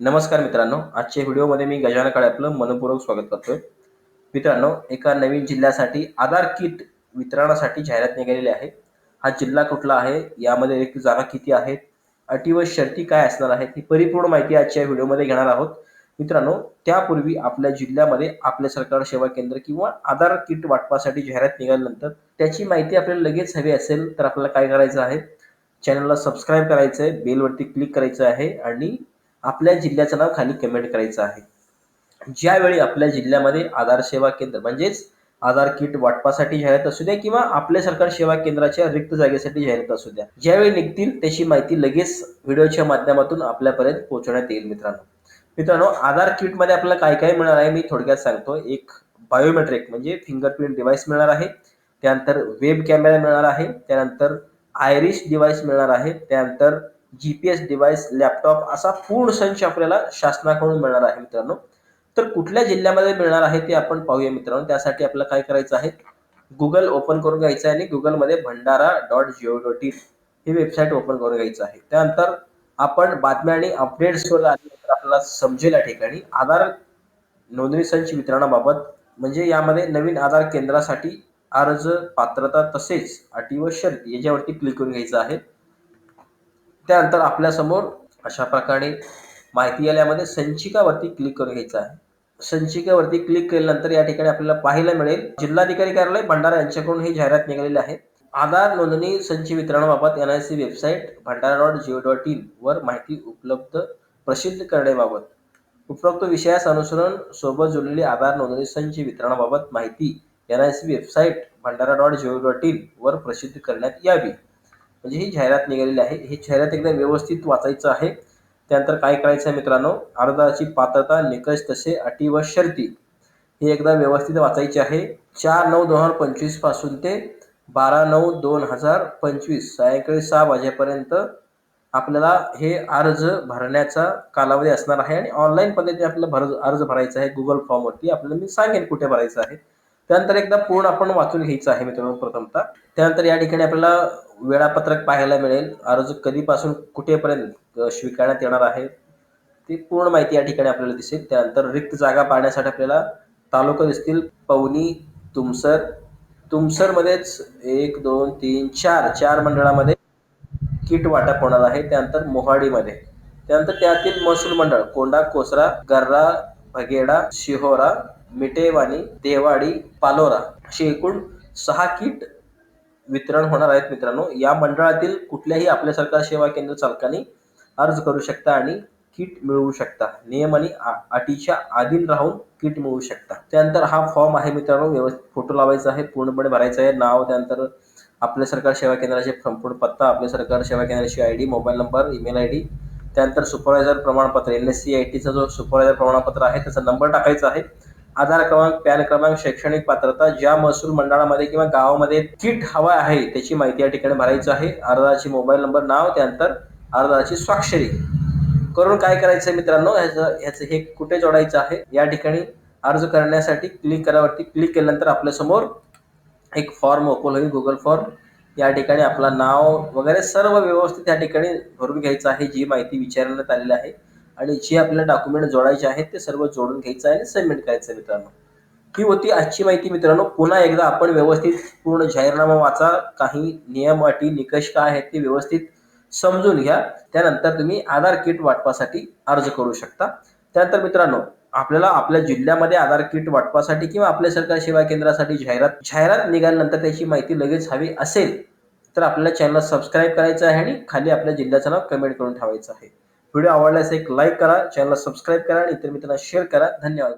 नमस्कार मित्रांनो आजच्या व्हिडिओमध्ये मी गजानन काळे आपलं मनपूर्वक स्वागत करतोय. मित्रांनो एका नवीन जिल्ह्यासाठी आधार किट वितरणासाठी जाहिरात निघालेली आहे. हा जिल्हा कुठला आहे? यामध्ये रिक्त जागा किती आहेत अटी व शर्ती काय असणार आहेत? ही परिपूर्ण माहिती आजच्या व्हिडिओमध्ये घेणार आहोत. मित्रांनो त्यापूर्वी आपल्या जिल्ह्यामध्ये आपले सरकार सेवा केंद्र किंवा आधार किट वाटपासाठी जाहिरात निघाल्यानंतर त्याची माहिती आपल्याला लगेच हवी असेल तर आपल्याला काय करायचं आहे? चॅनलला सबस्क्राईब करायचं आहे बेलवरती क्लिक करायचं आहे आणि आपल्या जिल्ह्याचं नाव खाली कमेंट करायचं आहे. ज्यावेळी आपल्या जिल्ह्यामध्ये आधार सेवा केंद्र म्हणजेच आधार किट वाटपासाठी जाहिरात असू द्या किंवा आपल्या सरकार सेवा केंद्राच्या रिक्त जागेसाठी जाहिरात असू द्या ज्यावेळी निघतील त्याची माहिती लगेच व्हिडिओच्या माध्यमातून आपल्यापर्यंत पोहोचवण्यात येईल मित्रांनो. मित्रांनो आधार किटमध्ये आपल्याला काय काय मिळणार आहे मी थोडक्यात सांगतो एक बायोमेट्रिक म्हणजे फिंगरप्रिंट डिव्हाइस मिळणार आहे त्यानंतर वेब कॅमेरा मिळणार आहे त्यानंतर आयरिश डिव्हाइस मिळणार आहे त्यानंतर G P S device laptop असा पूर्ण संच आपल्याला शासनाकडून मिळणार आहे मित्रांनो. तर कुठल्या जिल्ह्यामध्ये मिळणार आहे ते आपण पाहूया मित्रांनो. त्यासाठी आपल्याला काय करायचं आहे? गुगल ओपन करून घ्यायचं आहे आणि गुगलमध्ये Bhandara dot Jio dot in he website open करून घ्यायचं आहे. त्यानंतर आपण बातम्या आणि अपडेट्सवर आल्यानंतर आपल्याला समजेल या ठिकाणी. आधार नोंदणी संच वितरणाबाबत म्हणजे यामध्ये नवीन आधार केंद्रासाठी अर्ज पात्रता तसेच अटी व शर्ती याच्यावरती क्लिक करून घ्यायचं आहे. त्यानंतर आपल्यासमोर अशा प्रकारे माहिती आल्यामध्ये संचिकावरती क्लिक करून घ्यायचं आहे. संचिकावरती क्लिक केल्यानंतर या ठिकाणी आपल्याला पाहायला मिळेल जिल्हाधिकारी कार्यालय भंडारा यांच्याकडून ही जाहिरात निघालेली आहे. आधार नोंदणी संच वितरणाबाबत N I C website Bhandara dot Jio dot in वर माहिती उपलब्ध प्रसिद्ध करण्याबाबत उपरोक्त विषयास अनुसरून सोबत जोडलेली आधार नोंदणी संच वितरणाबाबत माहिती N I C website Bhandara dot Jio dot in वर प्रसिद्ध करण्यात यावी. म्हणजे ही जाहिरात निघालेली आहे. ही जाहिरात एकदा व्यवस्थित वाचायचं आहे. त्यानंतर काय करायचं आहे मित्रांनो? अर्जाची पात्रता निकष तसे अटी व शर्ती ही एकदा व्यवस्थित वाचायची आहे. चार नऊ दोन हजार पंचवीसपासून ते बारा नऊ दोन हजार पंचवीस सायंकाळी सहा वाजेपर्यंत आपल्याला हे अर्ज भरण्याचा कालावधी असणार आहे आणि ऑनलाईन पद्धतीने आपल्याला भर अर्ज भरायचा आहे. गुगल फॉर्मवरती आपल्याला मी सांगेन कुठे भरायचं आहे. त्यानंतर एकदा पूर्ण आपण वाचून घ्यायचं आहे मित्रांनो प्रथमतः. त्यानंतर या ठिकाणी आपल्याला वेळापत्रक पाहायला मिळेल. अर्ज कधीपासून कुठेपर्यंत स्वीकारण्यात येणार आहे ती पूर्ण माहिती या ठिकाणी आपल्याला दिसेल. त्यानंतर रिक्त जागा पाहण्यासाठी आपल्याला तालुका दिसतील पवनी तुमसर. तुमसरमध्येच एक दोन तीन चार चार मंडळामध्ये किट वाटप होणार आहे. त्यानंतर मोहाडीमध्ये. त्यानंतर त्यातील महसूल मंडळ कोंडा कोसरा गर्रा भगेडा शिहोरा मिटेवानी देवाडी पालोरा अशी एकूण सहा किट वितरण होणार आहेत मित्रांनो. या मंडळातील कुठल्याही आपल्या सरकार सेवा केंद्र चालकांनी अर्ज करू शकता आणि किट मिळवू शकता. नियम आणि अटीच्या आधीन राहून किट मिळवू शकता. त्यानंतर हा फॉर्म आहे मित्रांनो व्यवस्थित फोटो लावायचा आहे पूर्णपणे भरायचा आहे. नाव त्यानंतर आपल्या सरकार सेवा केंद्राचे संपूर्ण पत्ता आपल्या सरकार सेवा केंद्राची I D mobile number email I D त्यानंतर सुपरवायझर प्रमाणपत्र एन एस सी आय टीचा जो सुपरवायझर प्रमाणपत्र आहे त्याचा नंबर टाकायचा आहे. आधार क्रमांक पॅन क्रमांक शैक्षणिक पात्रता ज्या महसूल मंडळामध्ये किंवा गावामध्ये किट हवा आहे त्याची माहिती या ठिकाणी भरायची आहे. अर्जाची मोबाईल नंबर नाव त्यानंतर अर्जाची स्वाक्षरी. करून काय करायचं आहे मित्रांनो? ह्याचं ह्याचं हे कुठे जोडायचं आहे? या ठिकाणी अर्ज करण्यासाठी क्लिक करावरती क्लिक केल्यानंतर आपल्यासमोर एक फॉर्म ओपन होईल गुगल फॉर्म. या ठिकाणी आपलं नाव वगैरे सर्व व्यवस्थित या ठिकाणी भरून घ्यायचं आहे जी माहिती विचारण्यात आलेली आहे. आणि जे आपल्याला डॉक्युमेंट जोडायचे आहेत ते सर्व जोडून घ्यायचं आहे आणि सबमिट करायचं आहे मित्रांनो. ही होती आजची माहिती मित्रांनो. पुन्हा एकदा आपण व्यवस्थित पूर्ण जाहीरनामा वाचा. काही नियम अटी निकष काय आहेत ते व्यवस्थित समजून घ्या. त्यानंतर तुम्ही आधार किट वाटपासाठी अर्ज करू शकता. त्यानंतर मित्रांनो आपल्याला आपल्या जिल्ह्यामध्ये आधार किट वाटपासाठी किंवा आपल्या सरकार सेवा केंद्रासाठी जाहिरात जाहिरात निघाल्यानंतर त्याची माहिती लगेच हवी असेल तर आपल्याला चॅनल सबस्क्राईब करायचं आहे आणि खाली आपल्या जिल्ह्याचं नाव कमेंट करून ठेवायचं आहे. व्हिडिओ आवडल्यास एक लाईक करा चॅनलला सबस्क्राईब करा आणि इतर मित्रांना शेअर करा. धन्यवाद.